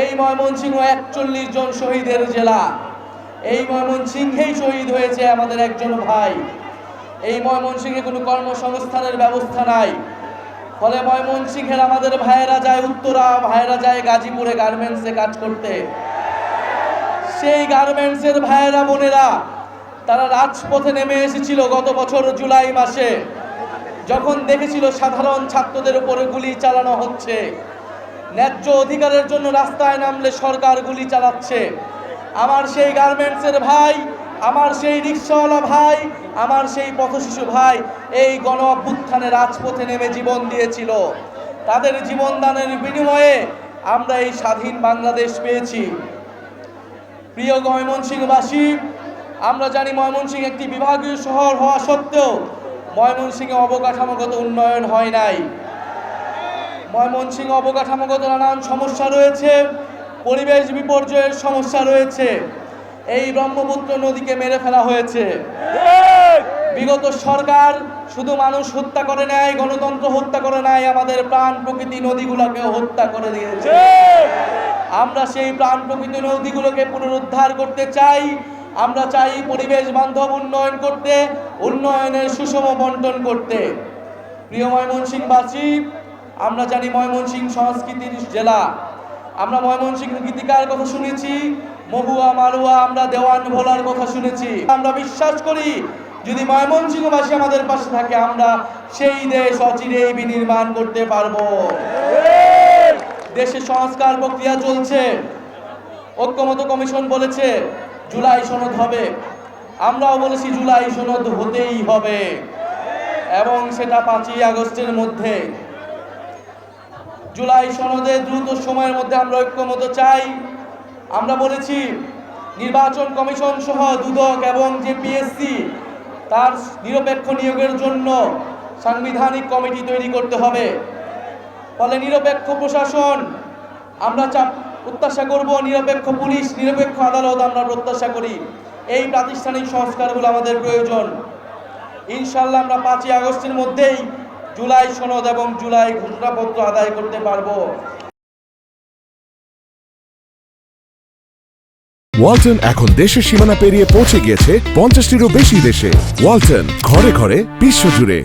এই ময়মনসিংহ একচল্লিশ জন শহীদের জেলা। এই ময়মনসিংহেই শহীদ হয়েছে আমাদের একজন ভাই। এই ময়মনসিংহে কোনো কর্মসংস্থানের ব্যবস্থা নাই। ফলে ময়মনসিংহের আমাদের ভাইয়েরা যায় উত্তরা, ভাইয়েরা যায় গাজীপুরে গার্মেন্টসে কাজ করতে। সেই গার্মেন্টসের ভাইয়েরা, বোনেরা, তারা রাজপথে নেমে এসেছিল গত বছর জুলাই মাসে। যখন দেখেছিল সাধারণ ছাত্রদের উপরে গুলি চালানো হচ্ছে ন্যায্য অধিকারের জন্য রাস্তায় নামলে সরকার গুলি চালাচ্ছে। আমার সেই গার্মেন্টসের ভাই, আমার সেই রিক্সাওয়ালা ভাই, আমার সেই পথশিশু ভাই, এই গণ অভ্যুত্থানে রাজপথে নেমে জীবন দিয়েছিল। তাদের জীবনদানের বিনিময়ে আমরা এই স্বাধীন বাংলাদেশ পেয়েছি। প্রিয় ময়মনসিংহবাসী, আমরা জানি ময়মনসিংহ একটি বিভাগীয় শহর হওয়া সত্ত্বেও ময়মনসিংহে অবকাঠামোগত উন্নয়ন হয় নাই। ময়মনসিংহ অবকাঠামোগত নানান সমস্যা রয়েছে, পরিবেশ বিপর্যয়ের সমস্যা রয়েছে। এই ব্রহ্মপুত্র নদীকে মেরে ফেলা হয়েছে। বিগত সরকার শুধু মানুষ হত্যা করে নেয় গণতন্ত্র হত্যা করে নেয় আমাদের প্রাণ প্রকৃতি নদীগুলোকেও হত্যা করে দিয়েছে। আমরা সেই প্রাণ প্রকৃতি নদীগুলোকে পুনরুদ্ধার করতে চাই। আমরা চাই পরিবেশ বান্ধব উন্নয়ন করতে, উন্নয়নের সুষম বন্টন করতে। প্রিয় ময়মনসিংহবাসী আমরা জানি ময়মনসিংহ সংস্কৃতির জেলা। আমরা ময়মনসিংহ গীতিকার কথা শুনেছি, মহুয়া, মালুয়া, আমরা দেওয়ান ভোলার কথা শুনেছি। আমরা বিশ্বাস করি, যদি ময়মনসিংহবাসী আমাদের পাশে থাকে, আমরা সেই দেশ অচিরেই বিনির্মাণ করতে পারব। দেশে সংস্কার প্রক্রিয়া চলছে। ঐক্যমত কমিশন বলেছে, জুলাই সনদ হবে। আমরাও বলেছি, জুলাই সনদ হতেই হবে। এবং সেটা পাঁচই আগস্টের মধ্যে। জুলাই সনদে দ্রুত সময়ের মধ্যে আমরা ঐক্যমত চাই। আমরা বলেছি, নির্বাচন কমিশন সহ দুদক এবং যে পিএসসি তার নিরপেক্ষ নিয়োগের জন্য সাংবিধানিক কমিটি তৈরি করতে হবে। ফলে নিরপেক্ষ প্রশাসন, আমরা চাপ, প্রত্যাশা করব নিরপেক্ষ পুলিশ, নিরপেক্ষ আদালত আমরা প্রত্যাশা করি। এই প্রাতিষ্ঠানিক সংস্কারগুলো আমাদের প্রয়োজন। ইনশাল্লাহ আমরা পাঁচই আগস্টের মধ্যেই জুলাই সনদ এবং জুলাই ঘোষণাপত্র আদায় করতে পারব। ওয়ালটন এখন দেশের সীমানা পেরিয়ে পৌঁছে গিয়েছে পঞ্চাশটিরও বেশি দেশে। ওয়ালটন ঘরে ঘরে বিশ্বজুড়ে